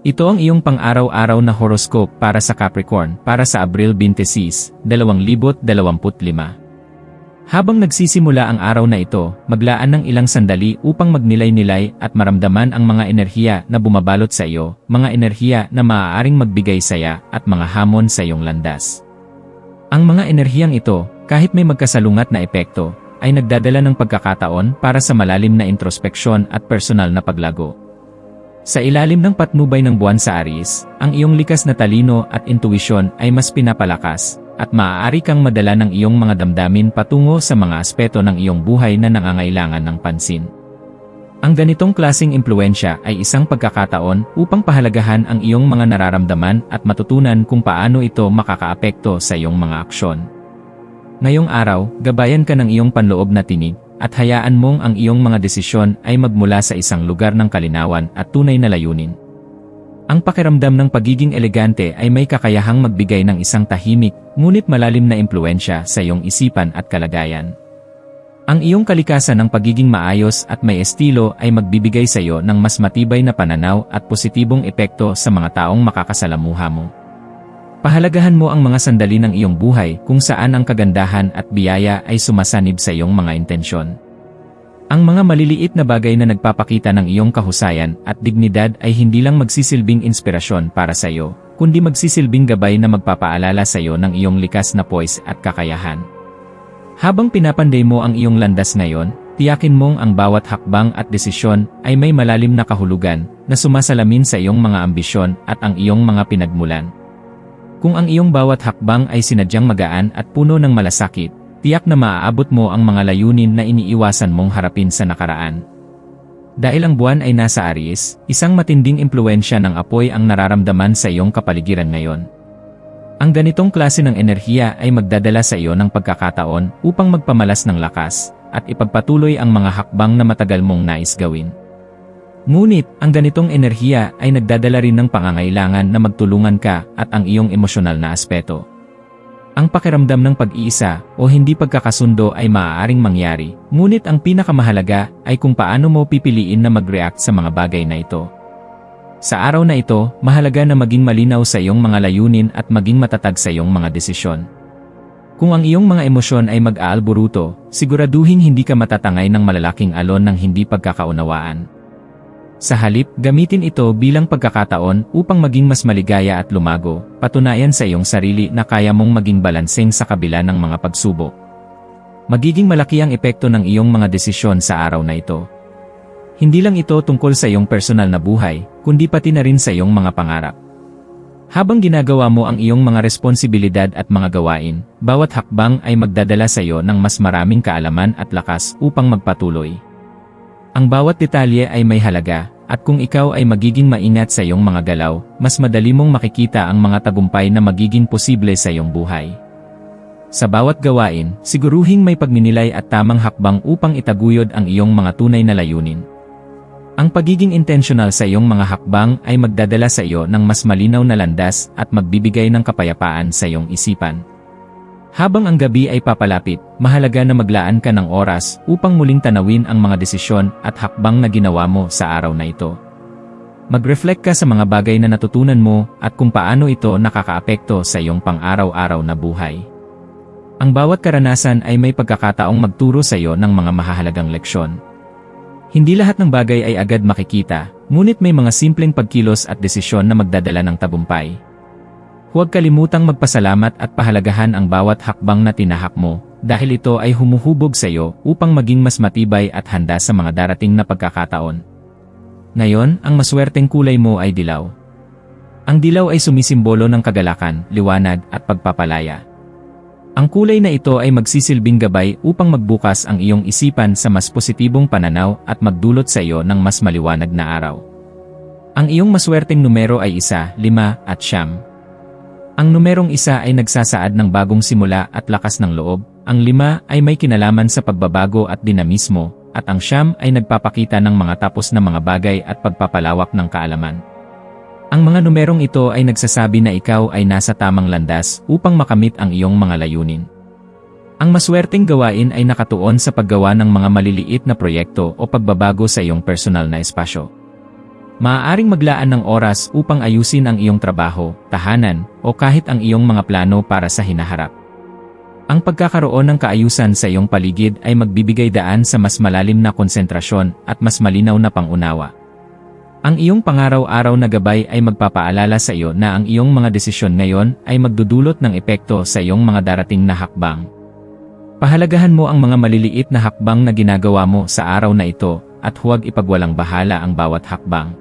Ito ang iyong pang-araw-araw na horoscope para sa Capricorn para sa Abril 26, 2025. Habang nagsisimula ang araw na ito, maglaan ng ilang sandali upang magnilay-nilay at maramdaman ang mga enerhiya na bumabalot sa iyo, mga enerhiya na maaaring magbigay saya at mga hamon sa iyong landas. Ang mga enerhiyang ito, kahit may magkasalungat na epekto, ay nagdadala ng pagkakataon para sa malalim na introspeksyon at personal na paglago. Sa ilalim ng patnubay ng buwan sa Aries, ang iyong likas na talino at intuisyon ay mas pinapalakas, at maaari kang madala ng iyong mga damdamin patungo sa mga aspeto ng iyong buhay na nangangailangan ng pansin. Ang ganitong klasing impluensya ay isang pagkakataon upang pahalagahan ang iyong mga nararamdaman at matutunan kung paano ito makakaapekto sa iyong mga aksyon. Ngayong araw, gabayan ka ng iyong panloob na tinig, at hayaan mong ang iyong mga desisyon ay magmula sa isang lugar ng kalinawan at tunay na layunin. Ang pakiramdam ng pagiging elegante ay may kakayahang magbigay ng isang tahimik, ngunit malalim na impluensya sa iyong isipan at kalagayan. Ang iyong kalikasan ng pagiging maayos at may estilo ay magbibigay sa iyo ng mas matibay na pananaw at positibong epekto sa mga taong makakasalamuha mo. Pahalagahan mo ang mga sandali ng iyong buhay kung saan ang kagandahan at biyaya ay sumasanib sa iyong mga intensyon. Ang mga maliliit na bagay na nagpapakita ng iyong kahusayan at dignidad ay hindi lang magsisilbing inspirasyon para sa iyo, kundi magsisilbing gabay na magpapaalala sa iyo ng iyong likas na poise at kakayahan. Habang pinapanday mo ang iyong landas ngayon, tiyakin mong ang bawat hakbang at desisyon ay may malalim na kahulugan na sumasalamin sa iyong mga ambisyon at ang iyong mga pinagmulan. Kung ang iyong bawat hakbang ay sinadyang magaan at puno ng malasakit, tiyak na maaabot mo ang mga layunin na iniiwasan mong harapin sa nakaraan. Dahil ang buwan ay nasa Aries, isang matinding impluensya ng apoy ang nararamdaman sa iyong kapaligiran ngayon. Ang ganitong klase ng enerhiya ay magdadala sa iyo ng pagkakataon upang magpamalas ng lakas at ipagpatuloy ang mga hakbang na matagal mong nais gawin. Ngunit, ang ganitong enerhiya ay nagdadala rin ng pangangailangan na magtulungan ka at ang iyong emosyonal na aspeto. Ang pakiramdam ng pag-iisa o hindi pagkakasundo ay maaaring mangyari, ngunit ang pinakamahalaga ay kung paano mo pipiliin na mag-react sa mga bagay na ito. Sa araw na ito, mahalaga na maging malinaw sa iyong mga layunin at maging matatag sa iyong mga desisyon. Kung ang iyong mga emosyon ay mag-aalburuto, siguraduhin hindi ka matatangay ng malalaking alon ng hindi pagkakaunawaan. Sa halip, gamitin ito bilang pagkakataon upang maging mas maligaya at lumago, patunayan sa iyong sarili na kaya mong maging balanseng sa kabila ng mga pagsubok. Magiging malaki ang epekto ng iyong mga desisyon sa araw na ito. Hindi lang ito tungkol sa iyong personal na buhay, kundi pati na rin sa iyong mga pangarap. Habang ginagawa mo ang iyong mga responsibilidad at mga gawain, bawat hakbang ay magdadala sa iyo ng mas maraming kaalaman at lakas upang magpatuloy. Ang bawat detalye ay may halaga, at kung ikaw ay magiging maingat sa iyong mga galaw, mas madali mong makikita ang mga tagumpay na magiging posible sa iyong buhay. Sa bawat gawain, siguruhing may pagninilay at tamang hakbang upang itaguyod ang iyong mga tunay na layunin. Ang pagiging intentional sa iyong mga hakbang ay magdadala sa iyo ng mas malinaw na landas at magbibigay ng kapayapaan sa iyong isipan. Habang ang gabi ay papalapit, mahalaga na maglaan ka ng oras upang muling tanawin ang mga desisyon at hakbang na ginawa mo sa araw na ito. Mag-reflect ka sa mga bagay na natutunan mo at kung paano ito nakakaapekto sa iyong pang-araw-araw na buhay. Ang bawat karanasan ay may pagkakataong magturo sa iyo ng mga mahahalagang leksyon. Hindi lahat ng bagay ay agad makikita, ngunit may mga simpleng pagkilos at desisyon na magdadala ng tabumpay. Huwag kalimutang magpasalamat at pahalagahan ang bawat hakbang na tinahak mo, dahil ito ay humuhubog sa iyo upang maging mas matibay at handa sa mga darating na pagkakataon. Ngayon, ang maswerteng kulay mo ay dilaw. Ang dilaw ay sumisimbolo ng kagalakan, liwanag at pagpapalaya. Ang kulay na ito ay magsisilbing gabay upang magbukas ang iyong isipan sa mas positibong pananaw at magdulot sa iyo ng mas maliwanag na araw. Ang iyong maswerteng numero ay isa, lima, at siyam. Ang numerong isa ay nagsasaad ng bagong simula at lakas ng loob, ang lima ay may kinalaman sa pagbabago at dinamismo, at ang siyam ay nagpapakita ng mga tapos na mga bagay at pagpapalawak ng kaalaman. Ang mga numerong ito ay nagsasabi na ikaw ay nasa tamang landas upang makamit ang iyong mga layunin. Ang maswerteng gawain ay nakatuon sa paggawa ng mga maliliit na proyekto o pagbabago sa iyong personal na espasyo. Maaaring maglaan ng oras upang ayusin ang iyong trabaho, tahanan, o kahit ang iyong mga plano para sa hinaharap. Ang pagkakaroon ng kaayusan sa iyong paligid ay magbibigay daan sa mas malalim na konsentrasyon at mas malinaw na pangunawa. Ang iyong pangaraw-araw na gabay ay magpapaalala sa iyo na ang iyong mga desisyon ngayon ay magdudulot ng epekto sa iyong mga darating na hakbang. Pahalagahan mo ang mga maliliit na hakbang na ginagawa mo sa araw na ito at huwag ipagwalang bahala ang bawat hakbang.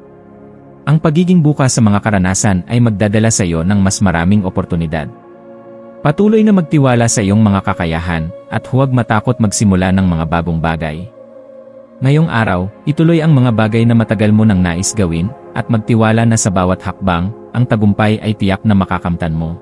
Ang pagiging bukas sa mga karanasan ay magdadala sa iyo ng mas maraming oportunidad. Patuloy na magtiwala sa iyong mga kakayahan at huwag matakot magsimula ng mga bagong bagay. Ngayong araw, ituloy ang mga bagay na matagal mo nang nais gawin at magtiwala na sa bawat hakbang, ang tagumpay ay tiyak na makakamtan mo.